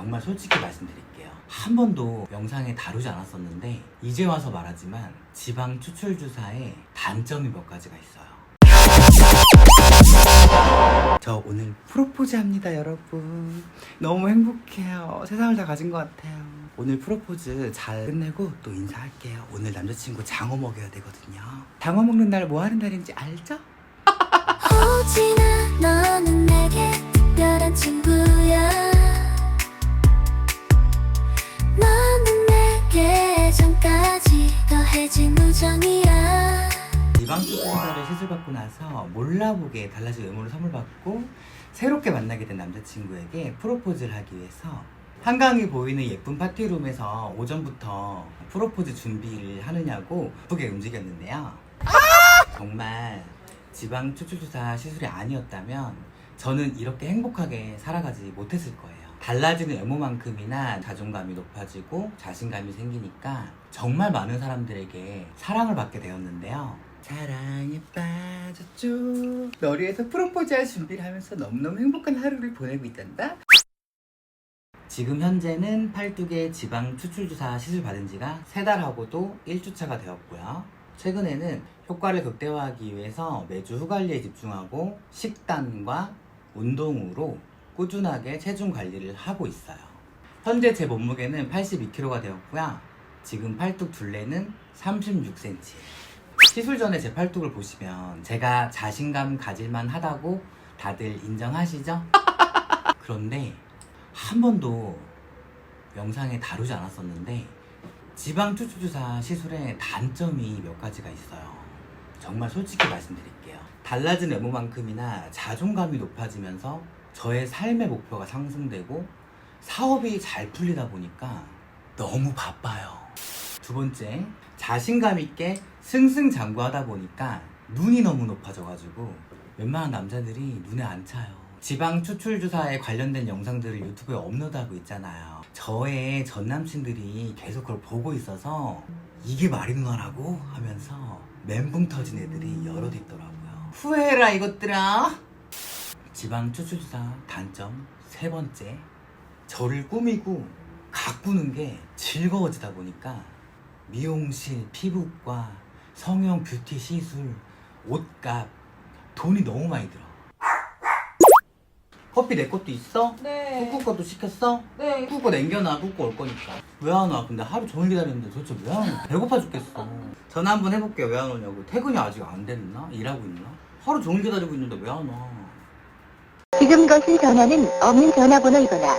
정말 솔직히 말씀드릴게요. 한 번도 영상에 다루지 않았었는데 이제 와서 말하지만 지방 추출 주사에 단점이 몇 가지가 있어요. 저 오늘 프로포즈 합니다, 여러분. 너무 행복해요. 세상을 다 가진 것 같아요. 오늘 프로포즈 잘 끝내고 또 인사할게요. 오늘 남자친구 장어 먹여야 되거든요. 장어 먹는 날 뭐 하는 날인지 알죠? 지방 추출사를 시술 받고 나서 몰라보게 달라진 외모를 선물 받고 새롭게 만나게 된 남자친구에게 프로포즈를 하기 위해서 한강이 보이는 예쁜 파티룸에서 오전부터 프로포즈 준비를 하느냐고 바쁘게 움직였는데요. 정말 지방 추출주사 시술이 아니었다면 저는 이렇게 행복하게 살아가지 못했을 거예요. 달라지는 외모만큼이나 자존감이 높아지고 자신감이 생기니까 정말 많은 사람들에게 사랑을 받게 되었는데요. 사랑에 빠졌죠. 너를 위해서 프로포즈 할 준비를 하면서 너무너무 행복한 하루를 보내고 있단다. 지금 현재는 팔뚝에 지방 추출 주사 시술 받은 지가 세 달하고도 1주차가 되었고요. 최근에는 효과를 극대화하기 위해서 매주 후 관리에 집중하고 식단과 운동으로 꾸준하게 체중 관리를 하고 있어요. 현재 제 몸무게는 82kg가 되었고요. 지금 팔뚝 둘레는 36cm. 시술 전에 제 팔뚝을 보시면 제가 자신감 가질만 하다고 다들 인정하시죠? 그런데 한 번도 영상에 다루지 않았었는데 지방 추출주사 시술의 단점이 몇 가지가 있어요. 정말 솔직히 말씀드릴게요. 달라진 외모만큼이나 자존감이 높아지면서 저의 삶의 목표가 상승되고 사업이 잘 풀리다 보니까 너무 바빠요. 두 번째, 자신감 있게 승승장구하다 보니까 눈이 너무 높아져가지고 웬만한 남자들이 눈에 안 차요. 지방 추출 주사에 관련된 영상들을 유튜브에 업로드하고 있잖아요. 저의 전 남친들이 계속 그걸 보고 있어서 이게 말이 누나라고 하면서 멘붕 터진 애들이 여럿 있더라고요. 후회해라 이것들아. 지방 추출 주사 단점 세 번째, 저를 꾸미고 가꾸는 게 즐거워지다 보니까 미용실, 피부과, 성형 뷰티 시술, 옷값 돈이 너무 많이 들어. 커피 내 것도 있어? 네. 꾸꾸 것도 시켰어? 네. 꾸꾸 남겨놔 꾸꾸 올 거니까 왜 안 와? 근데 하루 종일 기다렸는데 도대체 왜 안 와? 배고파 죽겠어 전화 한번 해볼게 왜안 오냐고 퇴근이 아직 안 됐나? 일하고 있나? 하루 종일 기다리고 있는데 왜 안 와? 지금 거신 전화는 없는 전화번호이거나